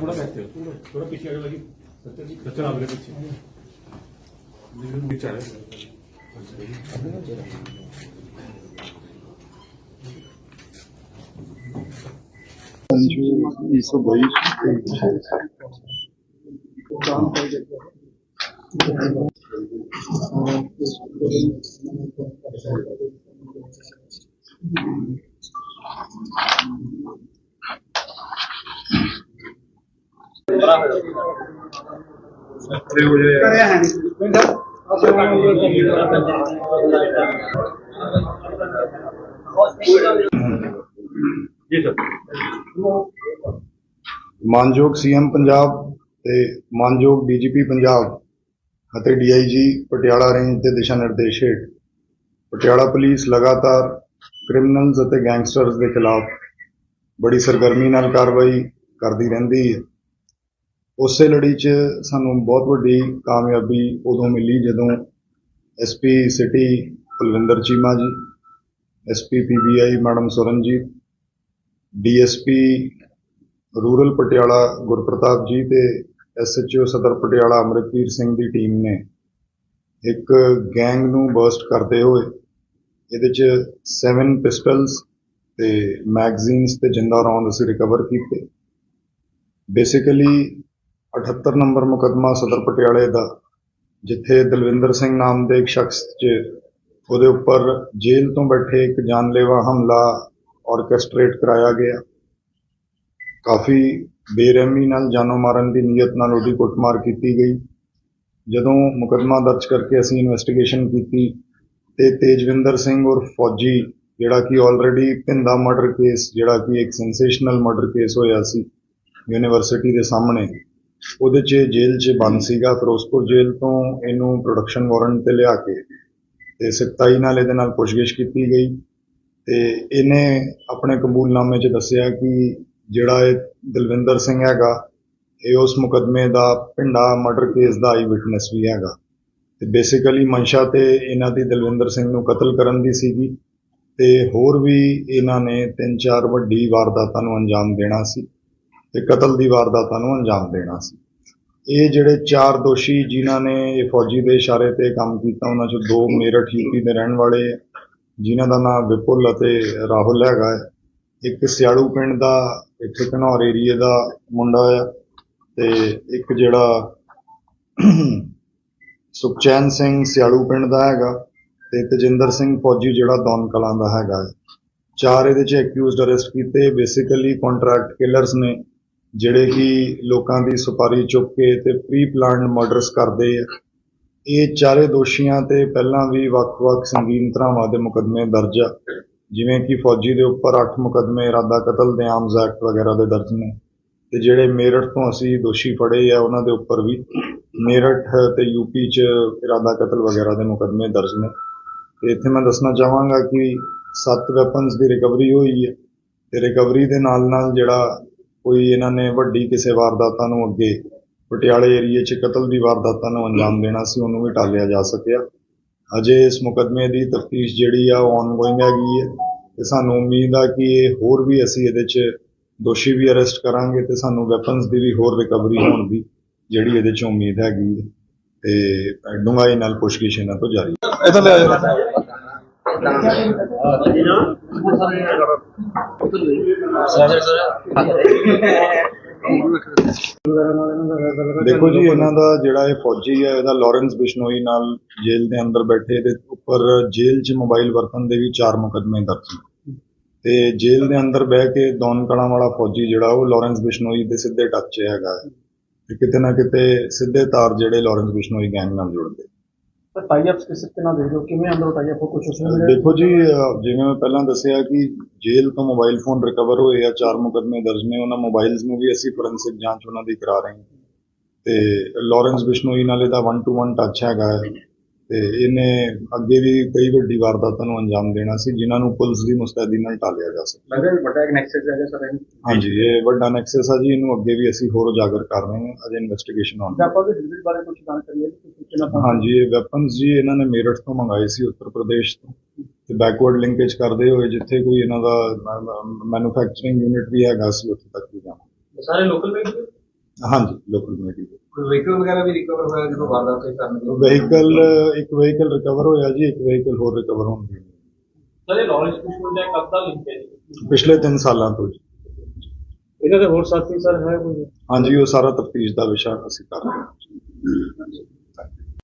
थोड़ा बैठते हो थोड़ा पीछे आगे लगी सच्चा आप पीछे ਵਾਲਾ ਸੱਤੇ ਹੋ ਜਾਏ ਕਰਿਆ ਹੈ ਪਿੰਡ ਜੀ ਸਰ। ਮਾਨਯੋਗ ਸੀਐਮ ਪੰਜਾਬ ਤੇ ਮਾਨਯੋਗ ਡੀਜੀਪੀ ਪੰਜਾਬ ਅਤੇ ਡੀਆਈਜੀ ਪਟਿਆਲਾ ਰੇਂਜ ਦੇ ਦਿਸ਼ਾ ਨਿਰਦੇਸ਼ ਹੇਠ ਪਟਿਆਲਾ ਪੁਲਿਸ ਲਗਾਤਾਰ ਕ੍ਰਿਮੀਨਲਸ ਅਤੇ ਗੈਂਗਸਟਰਸ ਦੇ ਖਿਲਾਫ ਬੜੀ ਸਰਗਰਮੀ ਨਾਲ ਕਾਰਵਾਈ ਕਰਦੀ ਰਹਿੰਦੀ ਹੈ। ਉਸੇ ਲੜੀ 'ਚ ਸਾਨੂੰ ਬਹੁਤ ਵੱਡੀ ਕਾਮਯਾਬੀ ਉਦੋਂ ਮਿਲੀ ਜਦੋਂ SP city Kulwinder Cheema ji SP PBI madam Suranjit DSP rural Patiala Gurpartap ji ਤੇ ਐਸਐਚਓ ਸਦਰ ਪਟਿਆਲਾ ਅਮਰਿਤਵੀਰ ਸਿੰਘ ਦੀ ਟੀਮ ਨੇ ਇੱਕ ਗੈਂਗ ਨੂੰ ਬਰਸਟ ਕਰਦੇ ਹੋਏ ਇਹਦੇ ਚ 7 ਪਿਸਟਲਸ ਤੇ ਮੈਗਜ਼ੀਨਸ ਤੇ ਜਿੰਦਾ ਰੌਂਦ ਅਸੀਂ ਰਿਕਵਰ ਕੀਤੇ। ਬੇਸਿਕਲੀ 78 ਨੰਬਰ ਮੁਕੱਦਮਾ ਸਦਰ ਪਟਿਆਲੇ ਦਾ, ਜਿੱਥੇ ਦਲਵਿੰਦਰ ਸਿੰਘ ਨਾਮ ਦੇ ਇੱਕ ਸ਼ਖਸ 'ਚ ਉਹਦੇ ਉੱਪਰ ਜੇਲ੍ਹ ਤੋਂ ਬੈਠੇ ਇੱਕ ਜਾਨਲੇਵਾ ਹਮਲਾ ਆਰਕੈਸਟ੍ਰੇਟ ਕਰਾਇਆ ਗਿਆ। ਕਾਫੀ ਬੇਰਹਿਮੀ ਨਾਲ ਜਾਨੋਂ ਮਾਰਨ ਦੀ ਨੀਅਤ ਨਾਲ ਉਹਦੀ ਕੁੱਟਮਾਰ ਕੀਤੀ ਗਈ। ਜਦੋਂ ਮੁਕੱਦਮਾ ਦਰਜ ਕਰਕੇ ਅਸੀਂ ਇਨਵੈਸਟੀਗੇਸ਼ਨ ਕੀਤੀ ਤੇ ਤੇਜਵਿੰਦਰ ਸਿੰਘ ਔਰ ਫੌਜੀ, ਜਿਹੜਾ ਕਿ ਆਲਰੇਡੀ ਪਿੰਦਾ ਮਰਡਰ ਕੇਸ ਜਿਹੜਾ ਕਿ ਇੱਕ ਸੈਂਸੇਸ਼ਨਲ ਮਰਡਰ ਕੇਸ ਹੋਇਆ ਸੀ ਯੂਨੀਵਰਸਿਟੀ ਦੇ ਸਾਹਮਣੇ ਉਹਦੇ 'ਚ ਜੇਲ੍ਹ 'ਚ ਬੰਦ ਸੀਗਾ, ਫਿਰੋਜ਼ਪੁਰ ਜੇਲ੍ਹ ਤੋਂ ਇਹਨੂੰ ਪ੍ਰੋਡਕਸ਼ਨ ਵਾਰੰਟ ਤੇ ਲਿਆ ਕੇ ਤੇ ਸਖਤਾਈ ਨਾਲ ਇਹਦੇ ਨਾਲ ਪੁੱਛਗਿੱਛ ਕੀਤੀ ਗਈ ਤੇ ਇਹਨੇ ਆਪਣੇ ਕਬੂਲਨਾਮੇ 'ਚ ਦੱਸਿਆ ਕਿ ਜਿਹੜਾ ਇਹ ਦਲਵਿੰਦਰ ਸਿੰਘ ਹੈਗਾ, ਇਹ ਉਸ ਮੁਕੱਦਮੇ ਦਾ ਪਿੰਡਾ ਮਰਡਰ ਕੇਸ ਦਾ ਆਈ ਵਿਟਨੈਸ ਵੀ ਹੈਗਾ। ਤੇ ਬੇਸਿਕਲੀ ਮਨਸ਼ਾ ਤੇ ਇਹਨਾਂ ਦੀ ਦਲਵਿੰਦਰ ਸਿੰਘ ਨੂੰ ਕਤਲ ਕਰਨ ਦੀ ਸੀਗੀ ਤੇ ਹੋਰ ਵੀ ਇਹਨਾਂ ਨੇ ਤਿੰਨ ਚਾਰ ਵੱਡੀ ਵਾਰਦਾਤਾਂ ਨੂੰ ਅੰਜਾਮ ਦੇਣਾ ਸੀ। ਤੇ ਕਤਲ ਦੀ ਵਾਰਦਾਤਾਂ ਨੂੰ ਅੰਜਾਮ ਦੇਣਾ ਸੀ। ਇਹ ਜਿਹੜੇ ਚਾਰ ਦੋਸ਼ੀ ਜਿਨ੍ਹਾਂ ਨੇ ਇਹ ਫੌਜੀ ਦੇ ਇਸ਼ਾਰੇ ਤੇ ਕੰਮ ਕੀਤਾ ਉਹਨਾਂ ਚੋਂ ਦੋ ਮੇਰਠ ਯੂਪੀ ਦੇ ਰਹਿਣ ਵਾਲੇ ਆ, ਜਿਨ੍ਹਾਂ ਦਾ ਨਾਮ ਵਿਪੁਲ ਅਤੇ ਰਾਹੁਲ ਹੈਗਾ ਹੈ ਇੱਕ ਸਿਆੜੂ ਪਿੰਡ ਦਾ ਇੱਕ ਘਨੌਰ ਏਰੀਏ ਦਾ ਮੁੰਡਾ ਆ ਤੇ ਇੱਕ ਜਿਹੜਾ ਸੁਖਚੈਨ ਸਿੰਘ ਸਿਆੜੂ ਪਿੰਡ ਦਾ ਹੈਗਾ ਤੇ ਤਜਿੰਦਰ ਸਿੰਘ ਫੌਜੀ ਜਿਹੜਾ ਦੌਨ ਕਲਾਂ ਦਾ ਹੈਗਾ ਹੈ। ਚਾਰ ਇਹਦੇ ਚ ਐਕਿਊਜ਼ਡ ਅਰੈਸਟ ਕੀਤੇ ਬੇਸਿਕਲੀ ਕੰਟਰੈਕਟ ਕਿਲਰਸ ਨੇ। ਜਿਹੜੇ ਕਿ ਲੋਕਾਂ ਦੀ ਸੁਪਾਰੀ ਚੁੱਕ ਕੇ ਤੇ ਪ੍ਰੀ ਪਲਾਨਡ ਮਰਡਰਸ ਕਰਦੇ ਆ, ਇਹ ਚਾਰੇ ਦੋਸ਼ੀਆਂ ਤੇ ਪਹਿਲਾਂ ਵੀ ਵੱਖ-ਵੱਖ ਸੰਗੀਨ ਧਰਾਵਾਂ ਦੇ ਮੁਕੱਦਮੇ ਦਰਜ ਆ। ਜਿਵੇਂ ਕਿ ਫੌਜੀ ਦੇ ਉੱਪਰ 8 ਮੁਕੱਦਮੇ, ਇਰਾਦਾ ਕਤਲ ਦੇ ਆਮਜ਼ ਐਕਟ ਵਗੈਰਾ ਦੇ ਦਰਜ ਨੇ। ਤੇ ਜਿਹੜੇ ਮੇਰਠ ਤੋਂ ਅਸੀਂ ਦੋਸ਼ੀ ਫੜੇ ਆ, ਉਹਨਾਂ ਦੇ ਉੱਪਰ ਵੀ ਮੇਰਠ ਤੇ ਯੂਪੀ ਚ ਇਰਾਦਾ ਕਤਲ ਵਗੈਰਾ ਦੇ ਮੁਕੱਦਮੇ ਦਰਜ ਨੇ। ਤੇ ਇੱਥੇ ਮੈਂ ਦੱਸਣਾ ਚਾਹਾਂਗਾ ਕਿ 7 ਵੈਪਨਸ ਦੀ ਰਿਕਵਰੀ ਹੋਈ ਹੈ ਤੇ ਰਿਕਵਰੀ ਦੇ ਨਾਲ ਨਾਲ ਜਿਹੜਾ ਕੋਈ ਇਹਨਾਂ ਨੇ ਵੱਡੀ ਕਿਸੇ ਵਾਰਦਾਤਾਂ ਨੂੰ ਅੱਗੇ ਪਟਿਆਲੇ ਏਰੀਏ 'ਚ ਕਤਲ ਦੀ ਵਾਰਦਾਤਾਂ ਨੂੰ ਅੰਜਾਮ ਦੇਣਾ ਸੀ ਉਹਨੂੰ ਵੀ ਟਾਲਿਆ ਜਾ ਸਕਿਆ। ਅਜੇ ਇਸ ਮੁਕੱਦਮੇ ਦੀ ਤਫਤੀਸ਼ ਜਿਹੜੀ ਆ ਉਹ ਆਨਗੋਇੰਗ ਹੈਗੀ ਹੈ ਤੇ ਸਾਨੂੰ ਉਮੀਦ ਆ ਕਿ ਇਹ ਹੋਰ ਵੀ ਅਸੀਂ ਇਹਦੇ 'ਚ ਦੋਸ਼ੀ ਵੀ ਅਰੈਸਟ ਕਰਾਂਗੇ ਤੇ ਸਾਨੂੰ ਵੈਪਨਸ ਦੀ ਵੀ ਹੋਰ ਰਿਕਵਰੀ ਹੋਣ ਦੀ ਜਿਹੜੀ ਇਹਦੇ 'ਚ ਉਮੀਦ ਹੈਗੀ ਹੈ ਤੇ ਡੂੰਘਾਈ ਨਾਲ ਪੁੱਛਗਿੱਛ ਇਹਨਾਂ ਤੋਂ ਜਾਰੀ ਹੈ। ਇਧਰ ਲੈ ਆ ਦੇਖੋ ਜੀ, ਇਹਨਾਂ ਦਾ ਜਿਹੜਾ ਇਹ ਫੌਜੀ ਹੈ, ਇਹਦਾ ਲਾਰੈਂਸ ਬਿਸ਼ਨੋਈ ਨਾਲ ਜੇਲ੍ਹ ਦੇ ਅੰਦਰ ਬੈਠੇ ਦੇ ਉੱਪਰ ਜੇਲ੍ਹ 'ਚ ਮੋਬਾਈਲ ਵਰਤਨ ਦੇ ਵੀ ਚਾਰ ਮੁਕੱਦਮੇ ਦਰਜ ਨੇ। ਤੇ ਜੇਲ੍ਹ ਦੇ ਅੰਦਰ ਬਹਿ ਕੇ ਦੌਨ ਕਲਾਂ ਵਾਲਾ ਫੌਜੀ ਜਿਹੜਾ, ਉਹ ਲਾਰੈਂਸ ਬਿਸ਼ਨੋਈ ਦੇ ਸਿੱਧੇ ਟੱਚ 'ਚ ਹੈਗਾ ਹੈ। ਤੇ ਕਿਤੇ ਨਾ ਕਿਤੇ ਸਿੱਧੇ ਤਾਰ ਜਿਹੜੇ ਲਾਰੈਂਸ ਬਿਸ਼ਨੋਈ ਗੈਂਗ ਨਾਲ ਜੁੜਦੇ ਸਰ ਟਾਈ ਅਪਸ ਕਿਸ ਤਰੀਕੇ ਨਾਲ ਕਿਵੇਂ ਅੰਦਰੋਂ ਟਾਈ ਅਪ ਕੁਝ ਸੋਸ਼ਲ ਮੀਡੀਆ ਦੇਖੋ ਜੀ ਜਿਵੇਂ ਮੈਂ ਪਹਿਲਾਂ ਦੱਸਿਆ ਕਿ ਜੇਲ੍ਹ ਤੋਂ ਮੋਬਾਈਲ ਫੋਨ ਰਿਕਵਰ ਹੋਏ ਆ, ਚਾਰ ਮੁਕੱਦਮੇ ਦਰਜ ਨੇ, ਉਹਨਾਂ ਮੋਬਾਈਲਸ ਨੂੰ ਵੀ ਅਸੀਂ ਫੋਰੈਂਸਿਕ ਜਾਂਚ ਉਹਨਾਂ ਦੀ ਕਰਾ ਰਹੇ ਹਾਂ। ਤੇ ਲਾਰੈਂਸ ਬਿਸ਼ਨੋਈ ਨਾਲ ਇਹਦਾ 1 ਟੂ 1 ਟੱਚ ਹੈਗਾ ਹੈ। ਤੇ ਇਹਨੇ ਅੱਗੇ ਵੀ ਕਈ ਵੱਡੀ ਵਾਰਦਾਤਾਂ ਨੂੰ ਅੰਜਾਮ ਦੇਣਾ ਸੀ ਜਿਨ੍ਹਾਂ ਨੂੰ ਪੁਲਿਸ ਦੀ ਮੁਸਤੈਦੀ ਨਾਲ ਟਾਲਿਆ ਜਾ ਸਕਦਾ ਲੱਗਦਾ ਹੈ ਵੱਡਾ ਇੱਕ ਨੈਕਸਸ ਹੈਗਾ ਸਰ ਇਹ ਹਾਂਜੀ ਇਹ ਵੱਡਾ ਨੈਕਸਸ ਆ ਜੀ ਇਹਨੂੰ ਅੱਗੇ ਵੀ ਅਸੀਂ ਹੋਰ ਉਜਾਗਰ ਕਰ ਰਹੇ ਹਾਂ ਅਜੇ ਇਨਵੈਸਟੀਗੇਸ਼ਨ ਜੇ ਆਪਾਂ ਵੀ ਡਿਲੀਵਰੀ ਬਾਰੇ ਕੁਝ ਜਾਣਕਾਰੀ ਹੈ ਕਿ ਸੂਚਨਾ ਹਾਂਜੀ ਇਹ ਵੈਪਨਸ ਜੀ ਇਹਨਾਂ ਨੇ ਮੇਰਠ ਤੋਂ ਮੰਗਾਏ ਸੀ ਉੱਤਰ ਪ੍ਰਦੇਸ਼ ਤੋਂ। ਤੇ ਬੈਕਵਰਡ ਲਿੰਕੇਜ ਕਰਦੇ ਹੋਏ ਜਿੱਥੇ ਕੋਈ ਇਹਨਾਂ ਦਾ ਮੈਨੂਫੈਕਚਰਿੰਗ ਯੂਨਿਟ ਵੀ ਹੈਗਾ ਸੀ ਉੱਥੇ ਤੱਕ ਵੀ ਜਾਵਾਂਗੇ। ਸਾਰੇ ਲੋਕਲ ਵਹੀਕਲ ਹਾਂਜੀ ਲੋਕਲ ਕਮੇਟੀ ਦੇ। ਕੋਈ ਵਹੀਕਲ ਵਗੈਰਾ ਵੀ ਰਿਕਵਰ ਹੋਇਆ ਜਦੋਂ ਵਾਰਦਾਤ ਹੋਈ ਕਰਨਗੇ ਵਹੀਕਲ ਇੱਕ ਵਹੀਕਲ ਰਿਕਵਰ ਹੋਇਆ ਜੀ ਇੱਕ ਵਹੀਕਲ ਹੋਰ ਰਿਕਵਰ ਹੋਣ ਦੀ। ਸਰ ਇਹ ਲਾਰੈਂਸ ਕਿਸ਼ੋਰ ਦਾ ਕਦ ਦਾ ਲਿੰਕ ਹੈ ਜੀ? ਪਿਛਲੇ 3 ਸਾਲਾਂ ਤੋਂ ਜੀ। ਇਹਨਾਂ ਦੇ ਹੋਰ ਸਾਥੀ ਸਰ ਹੈ ਕੋਈ? ਹਾਂਜੀ ਉਹ ਸਾਰਾ ਤਫਤੀਸ਼ ਦਾ ਵਿਸ਼ਾ ਅਸੀਂ ਕਰ ਰਹੇ ਹਾਂ।